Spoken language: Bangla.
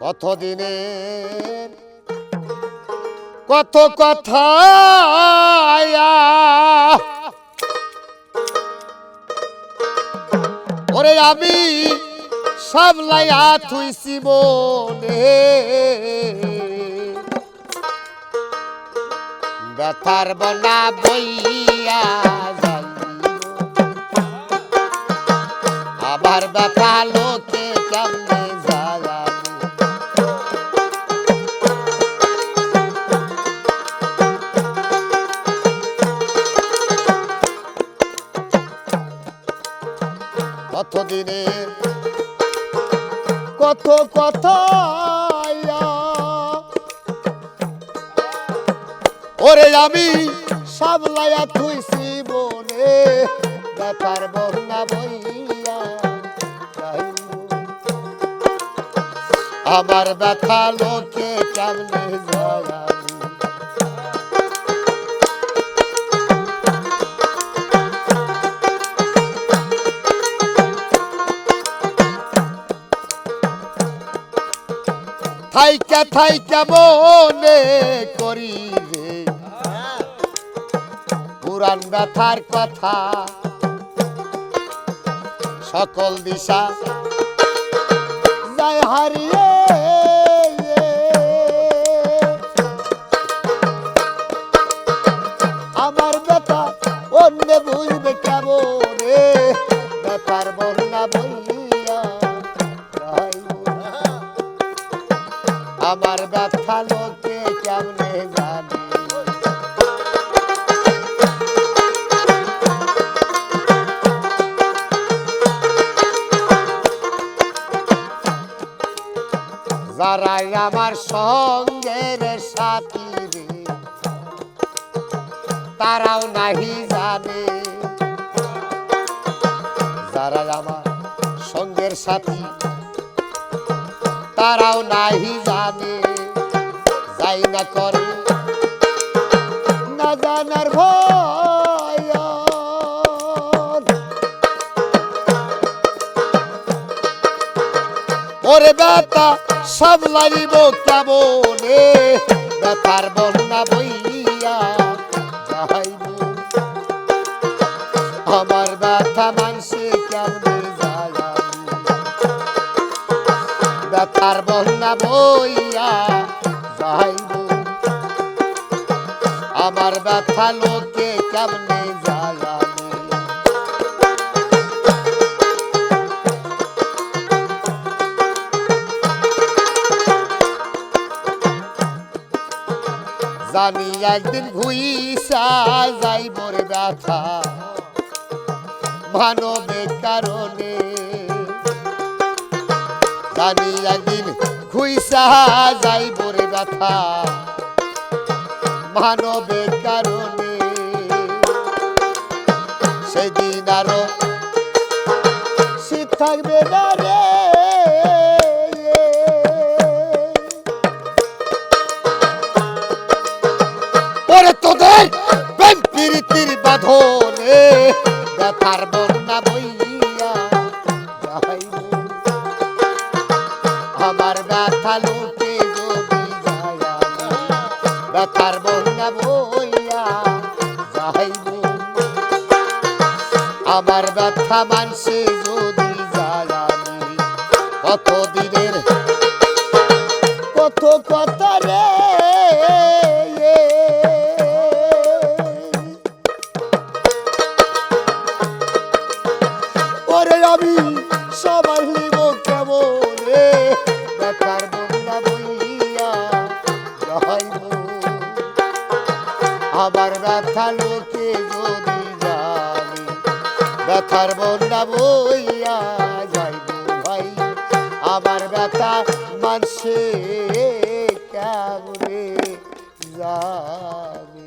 কত দিনে কত কথা ওরে আমি সামলাইয়া থুইছি মনে। ব্যথার বনা বইয়া। আবার ব্যথা লোকে কেমনে কত দিনে কত কথা ওরে আমি সামলাইয়া থুইছি মনে, ব্যাপার বন্যা বইয়া আমার ব্যথা লোকে কেমনে জানাব থাইকা থাইকা মনে করি রে। পুরান ব্যথার কথা, সকল দিশা যায় হারিয়ে আমার ব্যথা অন্য বুঝবে কেমন রে? ব্যথার বন্যা আমার ব্যথা লোকে কেমনে জানে? যারাই আমার সঙ্গের সাথী তারাও নাহি জানে। যারা আমার সঙ্গের সাথী তারাও নাহি জানে, যাই না করে। না জানার ভয় ওরে সব লাগিব কেমনে? ব্যথার বন্যা বইয়া আমার ব্যথা মানসে ব্যথার বন্যা বইয়া যাইব। আমার ব্যথা লোকে কেমনে জাগাবে জানি একদিন ঘুইসা যাইব রে ব্যথা। মানবের কারণে জানি একদিন খুইসা যাইব রে ব্যথা। মানবের কারণে সেদিন আরও শীত থাকবে না রে। ওরে তোদের বাঁধনে ব্যথার বন্যা বইয়া ব্যথা আমার ব্যথা মানসে যদি কত দিনের কত রে। আমি আমার ব্যথা লোকে যদি যাবে ব্যথার বন্যা বইয়া যাইব ভাই আমার ব্যথা মানসে কেমনে যায়